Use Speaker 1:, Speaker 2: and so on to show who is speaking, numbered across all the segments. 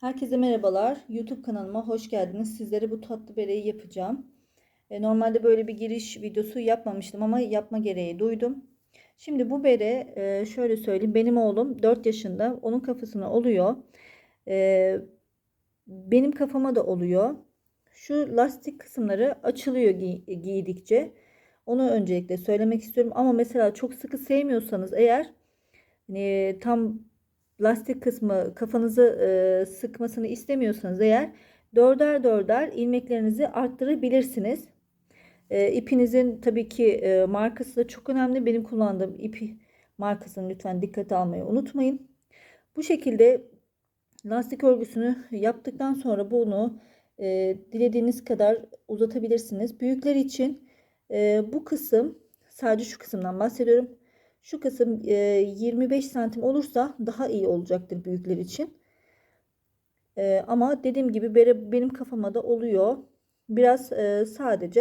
Speaker 1: Herkese merhabalar. YouTube kanalıma hoş geldiniz. Sizlere bu tatlı bereyi yapacağım. E, normalde böyle bir giriş videosu yapmamıştım ama yapma gereği duydum. Şimdi bu bere e, şöyle söyleyeyim. Benim oğlum 4 yaşında. Onun kafasına oluyor. E, benim kafama da oluyor. Şu lastik kısımları açılıyor giy- giydikçe. Onu öncelikle söylemek istiyorum. Ama mesela çok sıkı sevmiyorsanız eğer e, tam lastik kısmı kafanızı e, sıkmasını istemiyorsanız eğer dörder dörder ilmeklerinizi arttırabilirsiniz. E, ipinizin tabii ki e, markası da çok önemli. Benim kullandığım ipi markasını lütfen dikkate almayı unutmayın. Bu şekilde lastik örgüsünü yaptıktan sonra bunu e, dilediğiniz kadar uzatabilirsiniz. Büyükler için e, bu kısım sadece şu kısımdan bahsediyorum. Şu kısım e, 25 santim olursa daha iyi olacaktır büyükler için. E, ama dediğim gibi benim kafama da oluyor. Biraz e, sadece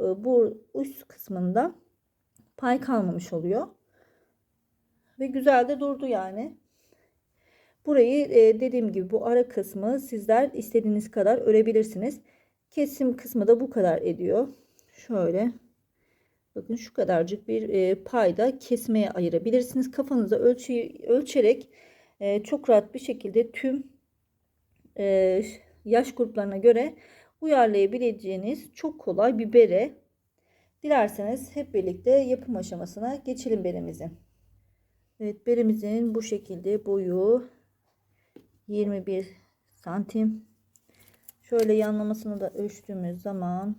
Speaker 1: e, bu üst kısmında pay kalmamış oluyor. Ve güzel de durdu yani. Burayı e, dediğim gibi bu ara kısmı sizler istediğiniz kadar örebilirsiniz. Kesim kısmı da bu kadar ediyor. Şöyle bakın şu kadarcık bir e, payda kesmeye ayırabilirsiniz. Kafanıza ölçü, ölçerek e, çok rahat bir şekilde tüm e, yaş gruplarına göre uyarlayabileceğiniz çok kolay bir bere. Dilerseniz hep birlikte yapım aşamasına geçelim beremizin. Evet beremizin bu şekilde boyu 21 santim. Şöyle yanlamasını da ölçtüğümüz zaman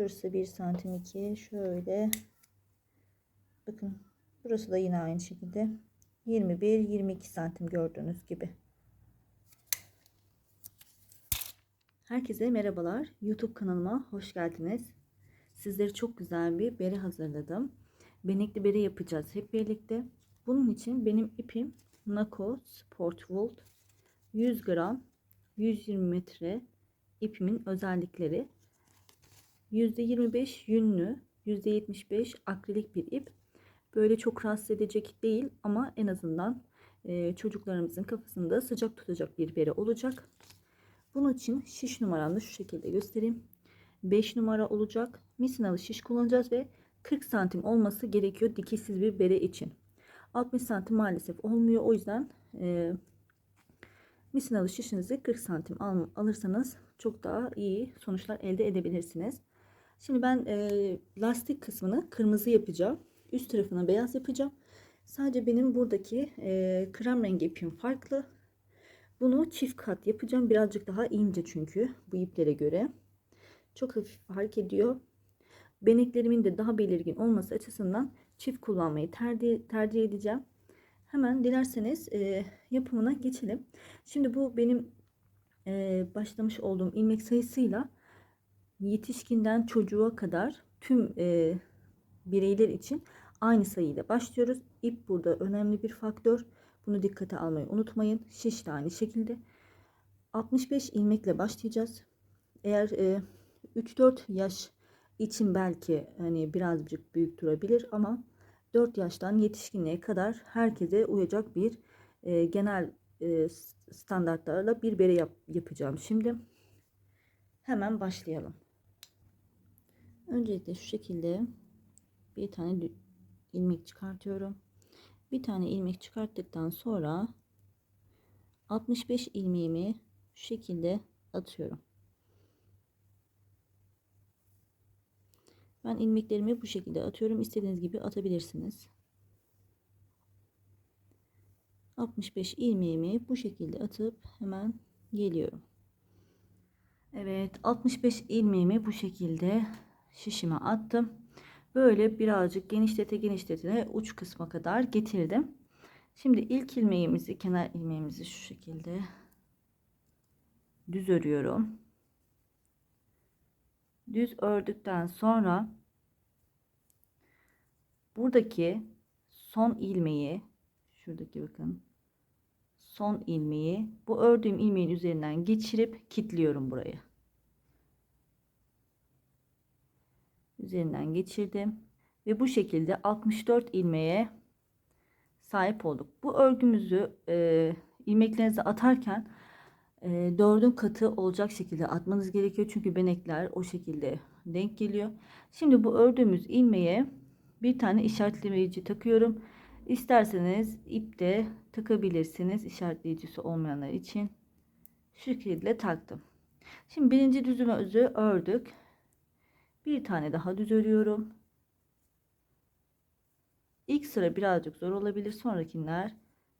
Speaker 1: şurası 1 santim 2 şöyle bakın burası da yine aynı şekilde 21 22 santim gördüğünüz gibi. Herkese merhabalar. YouTube kanalıma hoş geldiniz. Sizlere çok güzel bir bere hazırladım. Benekli bere yapacağız hep birlikte. Bunun için benim ipim Nako Sport Wool 100 gram 120 metre ipimin özellikleri %25 yünlü %75 akrilik bir ip. Böyle çok rahatsız edecek değil ama en azından e, çocuklarımızın kafasında sıcak tutacak bir bere olacak. Bunun için şiş numaramı şu şekilde göstereyim. 5 numara olacak. Misinalı şiş kullanacağız ve 40 santim olması gerekiyor dikişsiz bir bere için. 60 santim maalesef olmuyor. O yüzden e, misinalı şişinizi 40 santim al, alırsanız çok daha iyi sonuçlar elde edebilirsiniz. Şimdi ben e, lastik kısmını kırmızı yapacağım. Üst tarafına beyaz yapacağım. Sadece benim buradaki e, krem rengi ipim farklı. Bunu çift kat yapacağım. Birazcık daha ince çünkü bu iplere göre. Çok hafif fark ediyor. Beneklerimin de daha belirgin olması açısından çift kullanmayı tercih, tercih edeceğim. Hemen dilerseniz e, yapımına geçelim. Şimdi bu benim e, başlamış olduğum ilmek sayısıyla yetişkinden çocuğa kadar tüm e, bireyler için aynı sayıyla başlıyoruz. İp burada önemli bir faktör. Bunu dikkate almayı unutmayın. Şiş de aynı şekilde. 65 ilmekle başlayacağız. Eğer e, 3-4 yaş için belki hani birazcık büyük durabilir ama 4 yaştan yetişkinliğe kadar herkese uyacak bir e, genel e, standartlarla bir bere yap, yapacağım. Şimdi hemen başlayalım. Öncelikle şu şekilde bir tane ilmek çıkartıyorum. Bir tane ilmek çıkarttıktan sonra 65 ilmeğimi şu şekilde atıyorum. Ben ilmeklerimi bu şekilde atıyorum. İstediğiniz gibi atabilirsiniz. 65 ilmeğimi bu şekilde atıp hemen geliyorum. Evet 65 ilmeğimi bu şekilde şişime attım. Böyle birazcık genişlete genişlete uç kısma kadar getirdim. Şimdi ilk ilmeğimizi kenar ilmeğimizi şu şekilde düz örüyorum düz ördükten sonra buradaki son ilmeği şuradaki bakın son ilmeği bu ördüğüm ilmeğin üzerinden geçirip kilitliyorum burayı. Üzerinden geçirdim ve bu şekilde 64 ilmeğe sahip olduk. Bu örgümüzü e, ilmeklerinizi atarken e, dördün katı olacak şekilde atmanız gerekiyor. Çünkü benekler o şekilde denk geliyor. Şimdi bu ördüğümüz ilmeğe bir tane işaretleyici takıyorum. İsterseniz ipte takabilirsiniz işaretleyicisi olmayanlar için. Şu şekilde taktım. Şimdi birinci düzümüzü ördük. Bir tane daha düz örüyorum. İlk sıra birazcık zor olabilir. Sonrakiler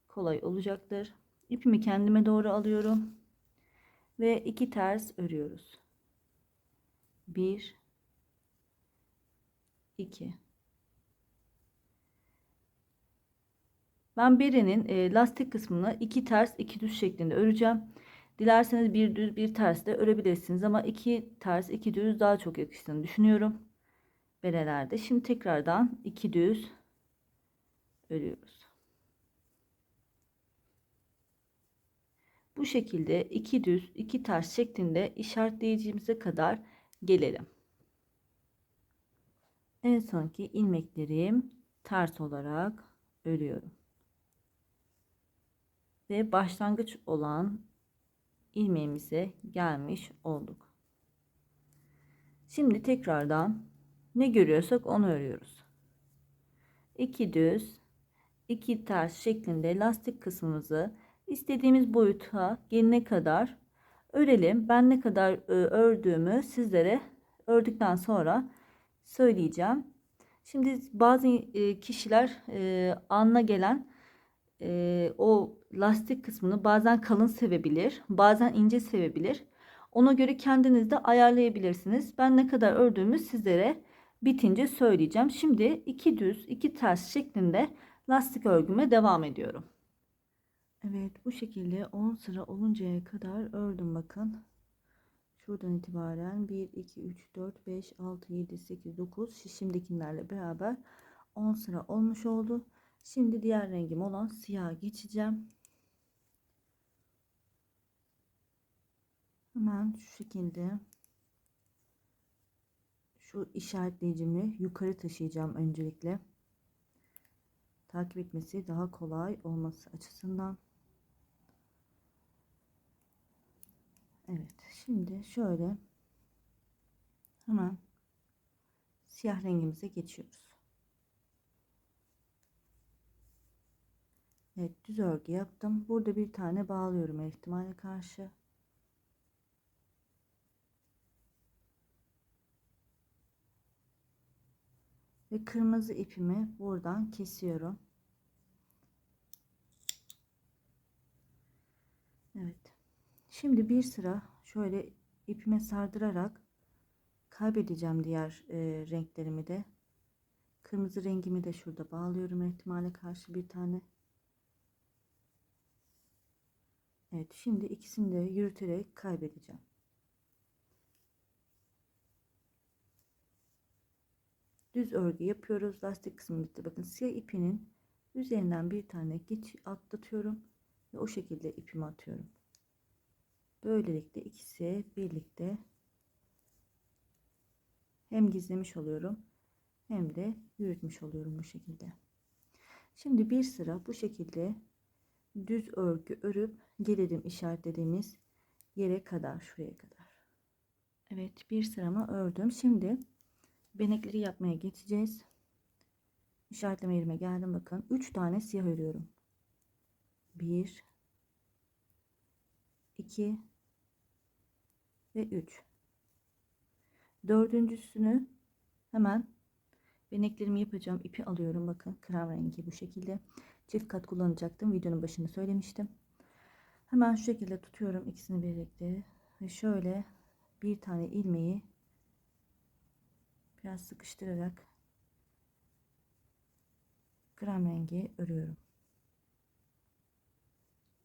Speaker 1: kolay olacaktır. İpimi kendime doğru alıyorum. Ve iki ters örüyoruz. Bir, iki. Ben berenin e, lastik kısmını iki ters iki düz şeklinde öreceğim. Dilerseniz bir düz bir ters de örebilirsiniz ama iki ters iki düz daha çok yakıştığını düşünüyorum. Berelerde. Şimdi tekrardan iki düz örüyoruz. Bu şekilde iki düz iki ters şeklinde işaretleyicimize kadar gelelim. En sonki ilmeklerim ters olarak örüyorum. Ve başlangıç olan ilmeğimize gelmiş olduk. Şimdi tekrardan ne görüyorsak onu örüyoruz. 2 düz, 2 ters şeklinde lastik kısmımızı istediğimiz boyuta gelene kadar örelim. Ben ne kadar e, ördüğümü sizlere ördükten sonra söyleyeceğim. Şimdi bazı e, kişiler e, anla gelen o lastik kısmını bazen kalın sevebilir, bazen ince sevebilir. Ona göre kendiniz de ayarlayabilirsiniz. Ben ne kadar ördüğümü sizlere bitince söyleyeceğim. Şimdi iki düz, iki ters şeklinde lastik örgüme devam ediyorum. Evet bu şekilde 10 sıra oluncaya kadar ördüm bakın. Şuradan itibaren 1, 2, 3, 4, 5, 6, 7, 8, 9 şişimdekilerle beraber 10 sıra olmuş oldu. Şimdi diğer rengim olan siyah geçeceğim. Hemen şu şekilde şu işaretleyicimi yukarı taşıyacağım öncelikle. Takip etmesi daha kolay olması açısından. Evet şimdi şöyle hemen siyah rengimize geçiyoruz. Evet düz örgü yaptım. Burada bir tane bağlıyorum ihtimale karşı. Ve kırmızı ipimi buradan kesiyorum. Evet. Şimdi bir sıra şöyle ipime sardırarak kaybedeceğim diğer e, renklerimi de. Kırmızı rengimi de şurada bağlıyorum ihtimale karşı bir tane. Evet şimdi ikisini de yürüterek kaybedeceğim. Düz örgü yapıyoruz. Lastik kısmı bitti. Bakın siyah ipinin üzerinden bir tane geç atlatıyorum ve o şekilde ipimi atıyorum. Böylelikle ikisi birlikte hem gizlemiş oluyorum hem de yürütmüş oluyorum bu şekilde. Şimdi bir sıra bu şekilde düz örgü örüp gelelim işaretlediğimiz yere kadar şuraya kadar. Evet bir sıramı ördüm. Şimdi benekleri yapmaya geçeceğiz. İşaretleme yerime geldim bakın. 3 tane siyah örüyorum. 1 2 ve 3. Dördüncüsünü hemen beneklerimi yapacağım. İpi alıyorum bakın. Krem rengi bu şekilde. Çift kat kullanacaktım. Videonun başında söylemiştim. Hemen şu şekilde tutuyorum ikisini birlikte. Ve şöyle bir tane ilmeği biraz sıkıştırarak krem rengi örüyorum.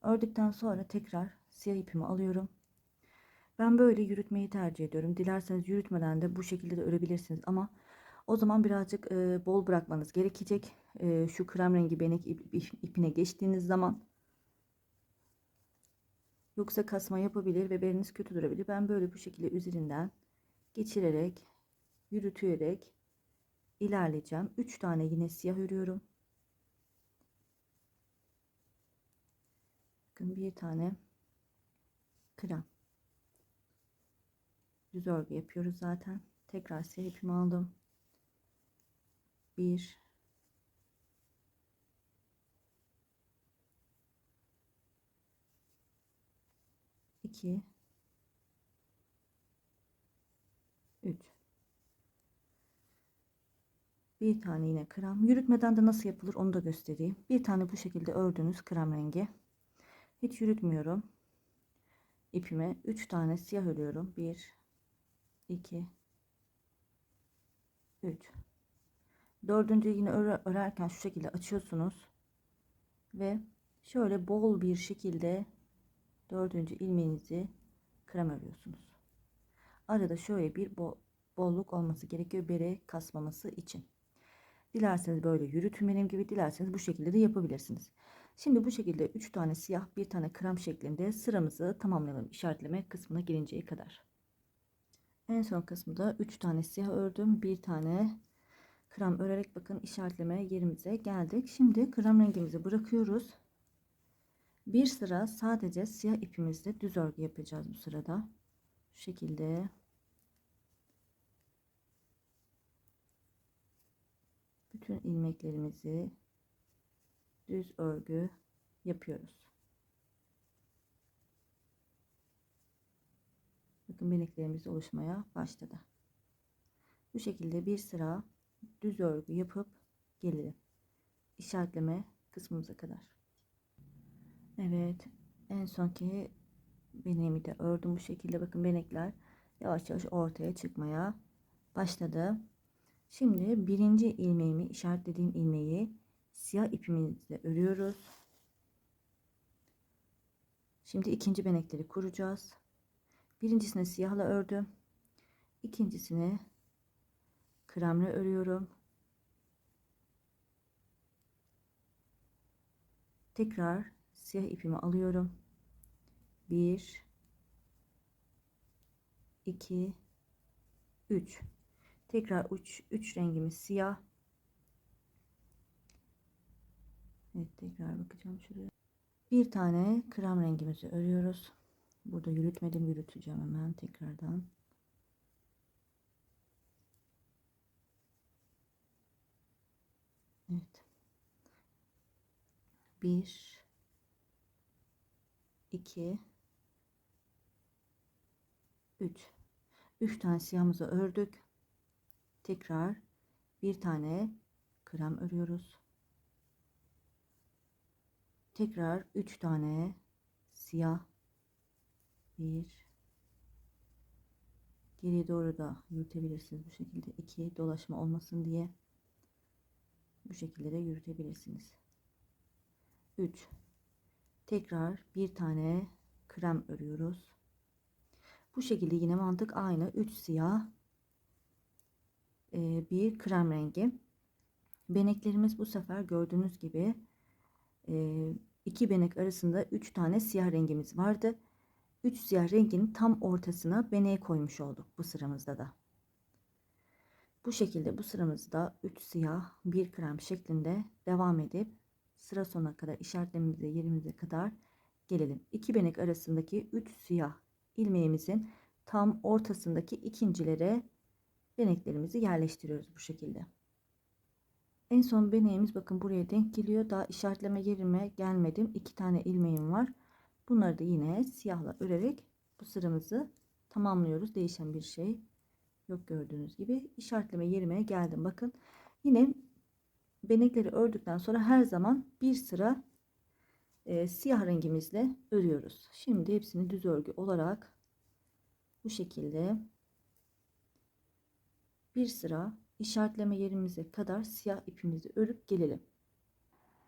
Speaker 1: Ördükten sonra tekrar siyah ipimi alıyorum. Ben böyle yürütmeyi tercih ediyorum. Dilerseniz yürütmeden de bu şekilde de örebilirsiniz ama o zaman birazcık e, bol bırakmanız gerekecek. E, şu krem rengi benek ip, ipine geçtiğiniz zaman yoksa kasma yapabilir ve beliniz kötü durabilir. Ben böyle bu şekilde üzerinden geçirerek yürütülerek ilerleyeceğim. 3 tane yine siyah örüyorum. Bakın bir tane krem. Düz örgü yapıyoruz zaten. Tekrar siyah ipimi aldım. 1 2 Bir tane yine krem. Yürütmeden de nasıl yapılır onu da göstereyim. Bir tane bu şekilde ördüğünüz krem rengi. Hiç yürütmüyorum. İpime 3 tane siyah örüyorum. 1 2 3 Dördüncü yine öre- örerken şu şekilde açıyorsunuz. Ve şöyle bol bir şekilde dördüncü ilmeğinizi krem örüyorsunuz. Arada şöyle bir bo- bolluk olması gerekiyor bere kasmaması için. Dilerseniz böyle yürütün benim gibi dilerseniz bu şekilde de yapabilirsiniz. Şimdi bu şekilde 3 tane siyah bir tane krem şeklinde sıramızı tamamlayalım işaretleme kısmına gelinceye kadar. En son kısmında 3 tane siyah ördüm. Bir tane krem örerek bakın işaretleme yerimize geldik. Şimdi krem rengimizi bırakıyoruz. Bir sıra sadece siyah ipimizle düz örgü yapacağız bu sırada. Şu şekilde bütün ilmeklerimizi düz örgü yapıyoruz. Bakın beneklerimiz oluşmaya başladı. Bu şekilde bir sıra düz örgü yapıp gelelim. İşaretleme kısmımıza kadar. Evet. En sonki beneğimi de ördüm bu şekilde. Bakın benekler yavaş yavaş ortaya çıkmaya başladı. Şimdi birinci ilmeğimi işaretlediğim ilmeği siyah ipimizle örüyoruz. Şimdi ikinci benekleri kuracağız. Birincisini siyahla ördüm. İkincisini kremle örüyorum. Tekrar siyah ipimi alıyorum. 1 2 3 Tekrar 3 3 rengimiz siyah. Evet tekrar bakacağım şuraya. Bir tane krem rengimizi örüyoruz. Burada yürütmedim yürüteceğim hemen tekrardan. Evet. Bir, iki, üç. Üç tane siyahımızı ördük. Tekrar bir tane krem örüyoruz. Tekrar üç tane siyah bir. Geriye doğru da yürütebilirsiniz bu şekilde. İki dolaşma olmasın diye bu şekilde de yürütebilirsiniz. 3 tekrar bir tane krem örüyoruz. Bu şekilde yine mantık aynı. 3 siyah bir krem rengi beneklerimiz bu sefer gördüğünüz gibi e, iki benek arasında 3 tane siyah rengimiz vardı 3 siyah renginin tam ortasına beneği koymuş olduk bu sıramızda da. Bu şekilde bu sıramızda 3 siyah 1 krem şeklinde devam edip sıra sonuna kadar işaretlememize yerimize kadar gelelim. 2 benek arasındaki 3 siyah ilmeğimizin tam ortasındaki ikincilere beneklerimizi yerleştiriyoruz bu şekilde. En son beneğimiz bakın buraya denk geliyor. Daha işaretleme yerime gelmedim. 2 tane ilmeğim var. Bunları da yine siyahla örerek bu sıramızı tamamlıyoruz. Değişen bir şey yok gördüğünüz gibi. işaretleme yerime geldim. Bakın yine benekleri ördükten sonra her zaman bir sıra e, siyah rengimizle örüyoruz. Şimdi hepsini düz örgü olarak bu şekilde bir sıra işaretleme yerimize kadar siyah ipimizi örüp gelelim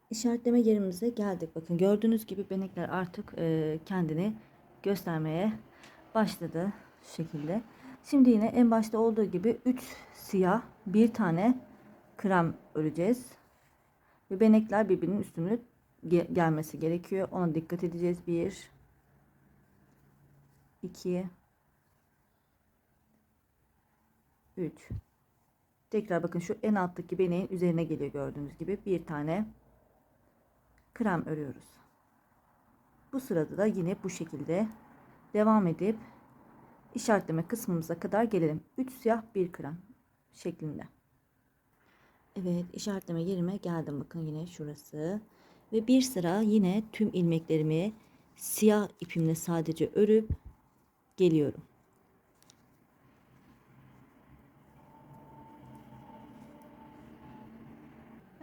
Speaker 1: işaretleme yerimize geldik. Bakın gördüğünüz gibi benekler artık e, kendini göstermeye başladı şu şekilde. Şimdi yine en başta olduğu gibi 3 siyah bir tane krem öreceğiz. Ve benekler birbirinin üstüne gel gelmesi gerekiyor. Ona dikkat edeceğiz. 1 2 3 Tekrar bakın şu en alttaki beneğin üzerine geliyor gördüğünüz gibi bir tane krem örüyoruz. Bu sırada da yine bu şekilde devam edip işaretleme kısmımıza kadar gelelim. 3 siyah 1 krem şeklinde. Evet işaretleme yerime geldim bakın yine şurası. Ve bir sıra yine tüm ilmeklerimi siyah ipimle sadece örüp geliyorum.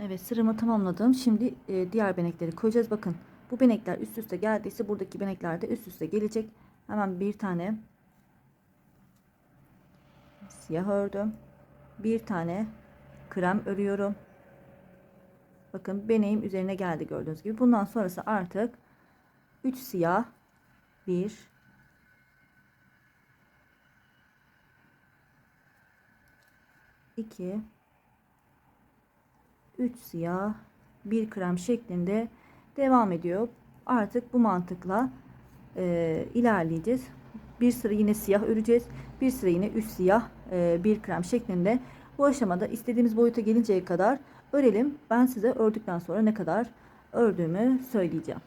Speaker 1: Evet sıramı tamamladım. Şimdi e, diğer benekleri koyacağız. Bakın bu benekler üst üste geldiyse buradaki benekler de üst üste gelecek. Hemen bir tane siyah ördüm. Bir tane krem örüyorum. Bakın beneğim üzerine geldi gördüğünüz gibi. Bundan sonrası artık 3 siyah 1 2 3 siyah 1 krem şeklinde devam ediyor. Artık bu mantıkla e, ilerleyeceğiz. Bir sıra yine siyah öreceğiz. Bir sıra yine 3 siyah e, 1 krem şeklinde. Bu aşamada istediğimiz boyuta gelinceye kadar örelim. Ben size ördükten sonra ne kadar ördüğümü söyleyeceğim.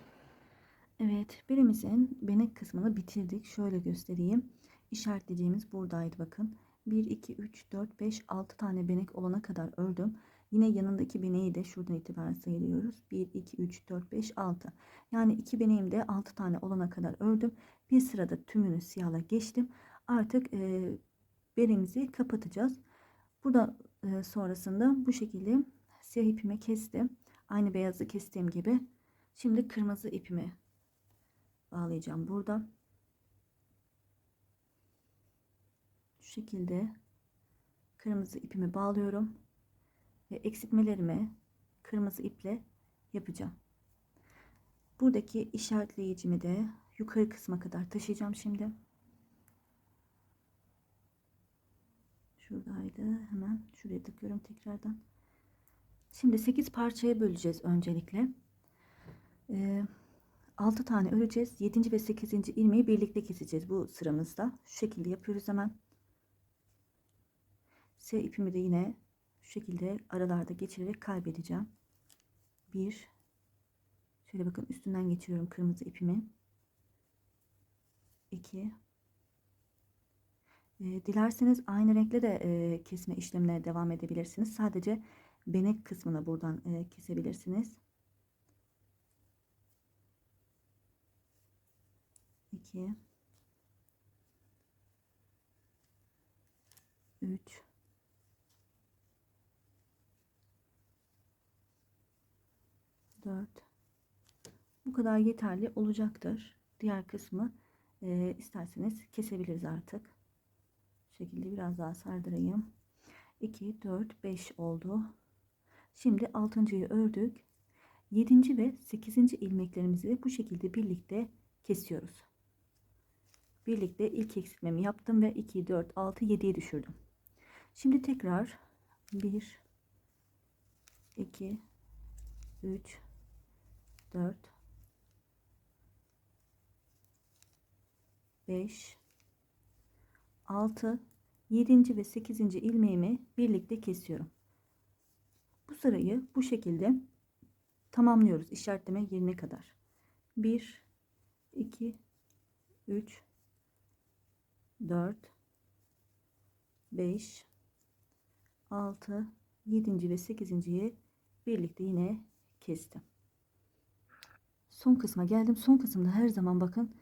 Speaker 1: Evet birimizin benek kısmını bitirdik. Şöyle göstereyim. İşaretleyeceğimiz buradaydı bakın. 1, 2, 3, 4, 5, 6 tane benek olana kadar ördüm. Yine yanındaki beneği de şuradan itibaren sayıyoruz. 1, 2, 3, 4, 5, 6. Yani iki beneğim de 6 tane olana kadar ördüm. Bir sırada tümünü siyahla geçtim. Artık e, beremizi kapatacağız. Burada e, sonrasında bu şekilde siyah ipimi kestim. Aynı beyazı kestiğim gibi. Şimdi kırmızı ipimi bağlayacağım burada. Şu şekilde kırmızı ipimi bağlıyorum eksiltmelerimi kırmızı iple yapacağım. Buradaki işaretleyicimi de yukarı kısma kadar taşıyacağım şimdi. Şuradaydı. Hemen şuraya takıyorum tekrardan. Şimdi 8 parçaya böleceğiz öncelikle. Ee, 6 tane öreceğiz. 7. ve 8. ilmeği birlikte keseceğiz bu sıramızda. Şu şekilde yapıyoruz hemen. S ipimi de yine şu şekilde aralarda geçirerek kaybedeceğim. 1 Şöyle bakın üstünden geçiriyorum kırmızı ipimi. 2 e, Dilerseniz aynı renkle de e, kesme işlemine devam edebilirsiniz. Sadece benek kısmına buradan e, kesebilirsiniz. 2 3 4 bu kadar yeterli olacaktır. Diğer kısmı e, isterseniz kesebiliriz artık. Şekilde biraz daha sardırayım. 2, 4, 5 oldu. Şimdi 6.yı ördük. 7. ve 8. ilmeklerimizi bu şekilde birlikte kesiyoruz. Birlikte ilk eksiltmemi yaptım ve 2, 4, 6, 7'ye düşürdüm. Şimdi tekrar 1, 2, 3, 4, 5, 6, 7. ve 8. ilmeğimi birlikte kesiyorum. Bu sırayı bu şekilde tamamlıyoruz işaretleme yerine kadar. 1, 2, 3, 4, 5, 6, 7. ve 8.yi birlikte yine kestim. Son kısma geldim. Son kısımda her zaman bakın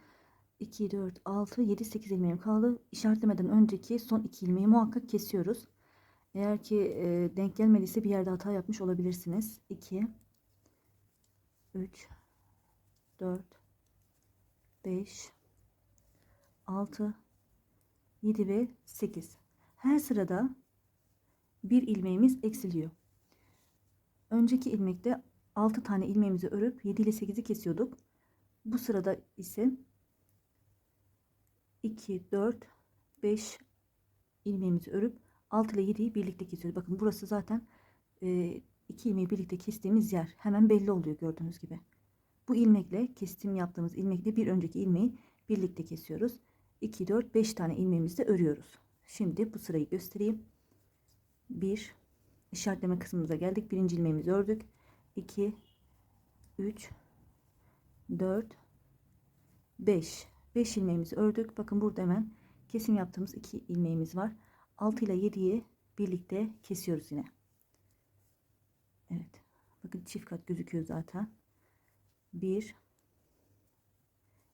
Speaker 1: 2, 4, 6, 7, 8 ilmeğim kaldı. İşaretlemeden önceki son 2 ilmeği muhakkak kesiyoruz. Eğer ki e, denk gelmediyse bir yerde hata yapmış olabilirsiniz. 2, 3, 4, 5, 6, 7 ve 8. Her sırada bir ilmeğimiz eksiliyor. Önceki ilmekte 6 tane ilmeğimizi örüp 7 ile 8'i kesiyorduk. Bu sırada ise 2, 4, 5 ilmeğimizi örüp 6 ile 7'yi birlikte kesiyoruz. Bakın burası zaten e, iki ilmeği birlikte kestiğimiz yer. Hemen belli oluyor gördüğünüz gibi. Bu ilmekle kestim yaptığımız ilmekle bir önceki ilmeği birlikte kesiyoruz. 2, 4, 5 tane ilmeğimizi örüyoruz. Şimdi bu sırayı göstereyim. 1 işaretleme kısmımıza geldik. Birinci ilmeğimizi ördük. 2 3 4 5 5 ilmeğimizi ördük. Bakın burada hemen kesim yaptığımız 2 ilmeğimiz var. 6 ile 7'yi birlikte kesiyoruz yine. Evet. Bakın çift kat gözüküyor zaten. 1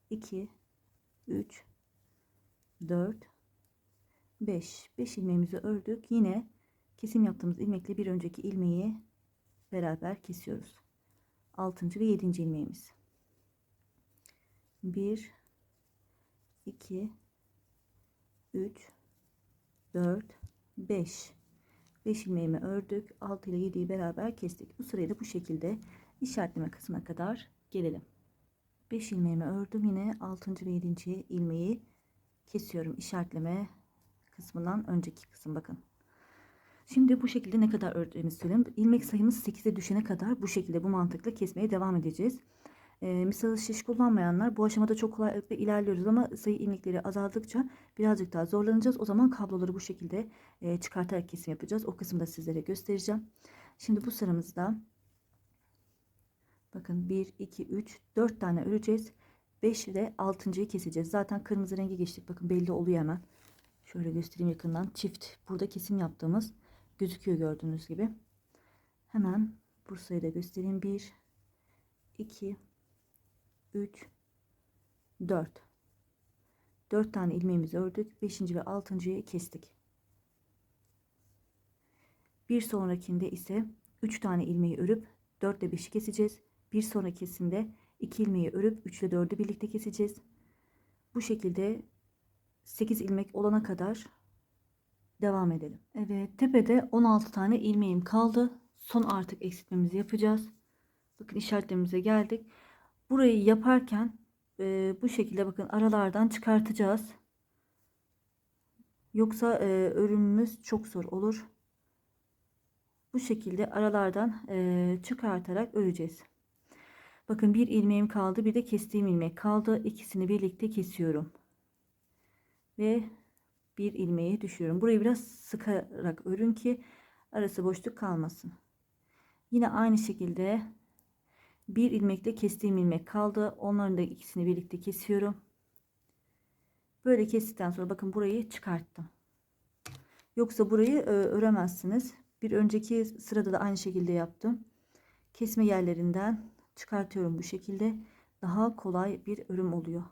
Speaker 1: 2 3 4 5 5 ilmeğimizi ördük. Yine kesim yaptığımız ilmekle bir önceki ilmeği beraber kesiyoruz 6. ve 7. ilmeğimiz 1 2 3 4 5 5 ilmeğimi ördük 6 ile 7'yi beraber kestik bu sırayı da bu şekilde işaretleme kısmına kadar gelelim 5 ilmeğimi ördüm yine 6. ve 7. ilmeği kesiyorum işaretleme kısmından önceki kısım bakın Şimdi bu şekilde ne kadar ördüğümüzü söyleyeyim. İlmek sayımız 8'e düşene kadar bu şekilde bu mantıkla kesmeye devam edeceğiz. Ee, misal şiş kullanmayanlar bu aşamada çok kolaylıkla ilerliyoruz ama sayı ilmekleri azaldıkça birazcık daha zorlanacağız. O zaman kabloları bu şekilde e, çıkartarak kesim yapacağız. O kısımda sizlere göstereceğim. Şimdi bu sıramızda bakın 1, 2, 3, 4 tane öreceğiz. 5 ile 6.yı keseceğiz. Zaten kırmızı rengi geçtik. Bakın belli oluyor hemen. Şöyle göstereyim yakından. Çift burada kesim yaptığımız gözüküyor gördüğünüz gibi. Hemen Bursa'yı da göstereyim. 1 2 3 4 4 tane ilmeğimizi ördük. 5. ve 6.yı kestik. Bir sonrakinde ise 3 tane ilmeği örüp 4 ile 5'i keseceğiz. Bir sonrakisinde 2 ilmeği örüp 3 ile 4'ü birlikte keseceğiz. Bu şekilde 8 ilmek olana kadar devam edelim. Evet tepede 16 tane ilmeğim kaldı. Son artık eksiltmemizi yapacağız. Bakın işaretlerimize geldik. Burayı yaparken e, bu şekilde bakın aralardan çıkartacağız. Yoksa e, örümümüz çok zor olur. Bu şekilde aralardan e, çıkartarak öreceğiz. Bakın bir ilmeğim kaldı bir de kestiğim ilmek kaldı. İkisini birlikte kesiyorum. Ve bir ilmeği düşüyorum. Burayı biraz sıkarak örün ki arası boşluk kalmasın. Yine aynı şekilde bir ilmekte kestiğim ilmek kaldı. Onların da ikisini birlikte kesiyorum. Böyle kestikten sonra bakın burayı çıkarttım. Yoksa burayı e, öremezsiniz. Bir önceki sırada da aynı şekilde yaptım. Kesme yerlerinden çıkartıyorum bu şekilde. Daha kolay bir örüm oluyor.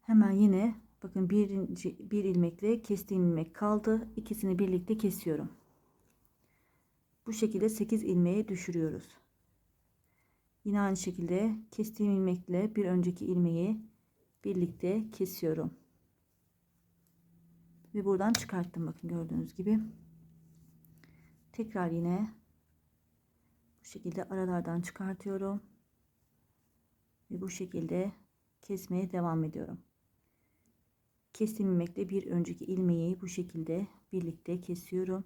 Speaker 1: Hemen yine bakın birinci bir ilmekle kestiğim ilmek kaldı. İkisini birlikte kesiyorum. Bu şekilde 8 ilmeğe düşürüyoruz. Yine aynı şekilde kestiğim ilmekle bir önceki ilmeği birlikte kesiyorum. Ve buradan çıkarttım bakın gördüğünüz gibi. Tekrar yine bu şekilde aralardan çıkartıyorum. Ve bu şekilde kesmeye devam ediyorum. Kestiğim ilmekle bir önceki ilmeği bu şekilde birlikte kesiyorum.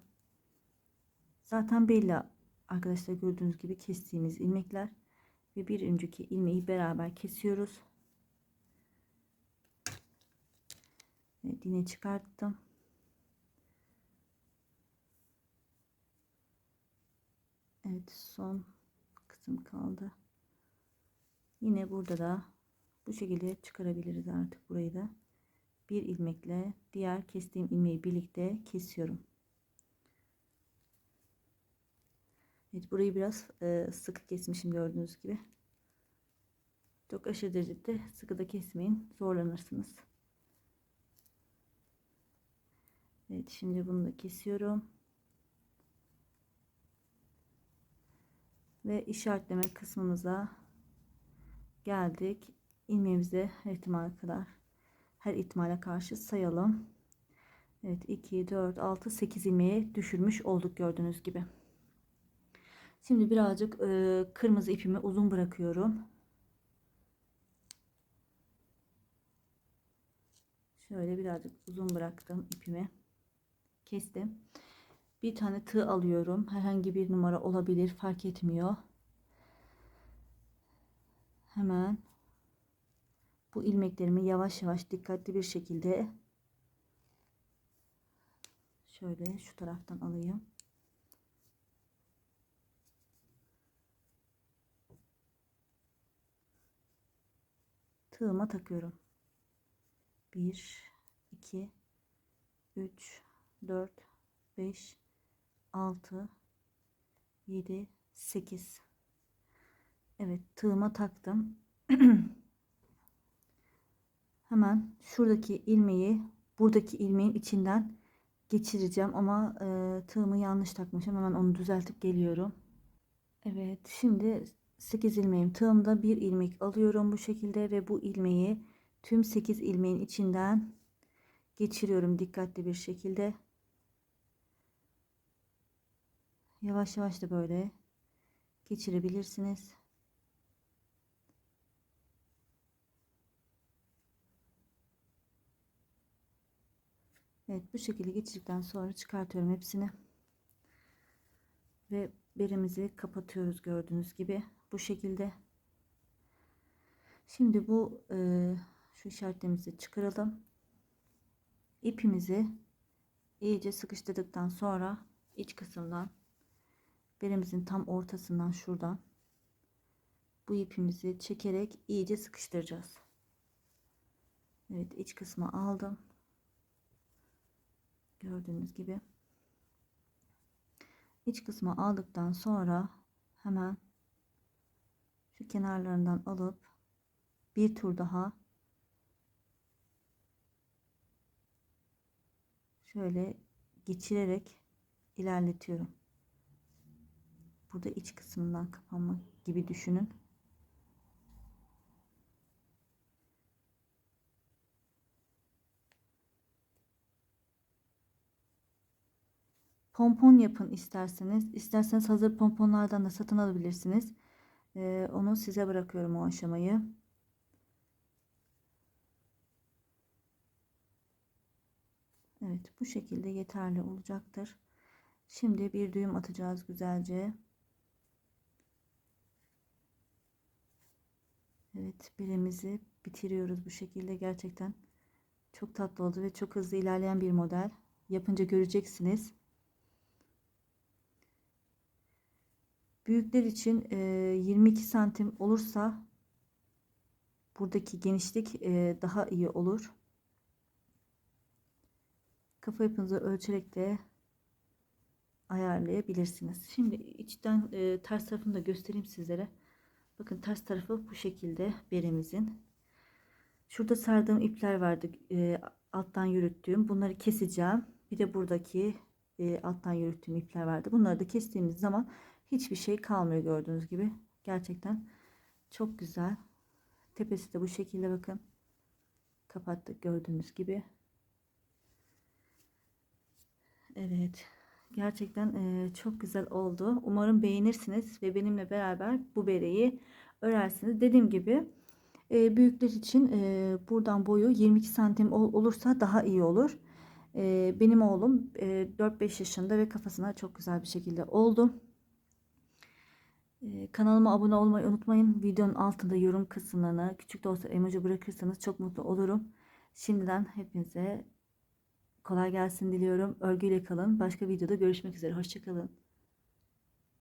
Speaker 1: Zaten belli arkadaşlar gördüğünüz gibi kestiğimiz ilmekler ve bir önceki ilmeği beraber kesiyoruz. Evet yine çıkarttım. Evet son kısım kaldı. Yine burada da bu şekilde çıkarabiliriz artık burayı da. Bir ilmekle diğer kestiğim ilmeği birlikte kesiyorum. Evet burayı biraz e, sıkı kesmişim gördüğünüz gibi. Çok aşırı derecede sıkı da kesmeyin. Zorlanırsınız. Evet şimdi bunu da kesiyorum. Ve işaretleme kısmımıza geldik. İlmeğimizi her ihtimale kadar her ihtimale karşı sayalım. Evet 2, 4, 6, 8 ilmeğe düşürmüş olduk gördüğünüz gibi. Şimdi birazcık e, kırmızı ipimi uzun bırakıyorum. Şöyle birazcık uzun bıraktım ipimi. Kestim. Bir tane tığ alıyorum. Herhangi bir numara olabilir. Fark etmiyor. Hemen bu ilmeklerimi yavaş yavaş dikkatli bir şekilde şöyle şu taraftan alayım. tığıma takıyorum. 1 2 3 4 5 6 7 8 Evet tığıma taktım. Hemen şuradaki ilmeği buradaki ilmeğin içinden geçireceğim ama e, tığımı yanlış takmışım. Hemen onu düzeltip geliyorum. Evet şimdi 8 ilmeğim tığımda bir ilmek alıyorum bu şekilde ve bu ilmeği tüm 8 ilmeğin içinden geçiriyorum dikkatli bir şekilde. Yavaş yavaş da böyle geçirebilirsiniz. Evet bu şekilde geçirdikten sonra çıkartıyorum hepsini. Ve berimizi kapatıyoruz gördüğünüz gibi bu şekilde. Şimdi bu e, şu işaretlerimizi çıkaralım. İpimizi iyice sıkıştırdıktan sonra iç kısımdan berimizin tam ortasından şuradan bu ipimizi çekerek iyice sıkıştıracağız. Evet iç kısmı aldım. Gördüğünüz gibi. İç kısmı aldıktan sonra hemen şu kenarlarından alıp bir tur daha şöyle geçirerek ilerletiyorum. Burada iç kısmından kapanma gibi düşünün. Pompon yapın isterseniz. İsterseniz hazır pomponlardan da satın alabilirsiniz. Ee, onu size bırakıyorum o aşamayı. Evet bu şekilde yeterli olacaktır. Şimdi bir düğüm atacağız güzelce. Evet birimizi bitiriyoruz bu şekilde gerçekten çok tatlı oldu ve çok hızlı ilerleyen bir model. Yapınca göreceksiniz. Büyükler için 22 santim olursa buradaki genişlik daha iyi olur. Kafa yapınızı ölçerek de ayarlayabilirsiniz. Şimdi içten ters tarafını da göstereyim sizlere. Bakın ters tarafı bu şekilde berimizin. Şurada sardığım ipler vardı. alttan yürüttüğüm. Bunları keseceğim. Bir de buradaki alttan yürüttüğüm ipler vardı. Bunları da kestiğimiz zaman hiçbir şey kalmıyor gördüğünüz gibi. Gerçekten çok güzel. Tepesi de bu şekilde bakın. Kapattık gördüğünüz gibi. Evet. Gerçekten e, çok güzel oldu. Umarım beğenirsiniz ve benimle beraber bu bereyi örersiniz. Dediğim gibi e, büyükler için e, buradan boyu 22 santim ol, olursa daha iyi olur. E, benim oğlum e, 4-5 yaşında ve kafasına çok güzel bir şekilde oldu. Kanalıma abone olmayı unutmayın. Videonun altında yorum kısımlarına küçük de olsa emoji bırakırsanız çok mutlu olurum. Şimdiden hepinize kolay gelsin diliyorum. Örgüyle kalın. Başka videoda görüşmek üzere. Hoşçakalın.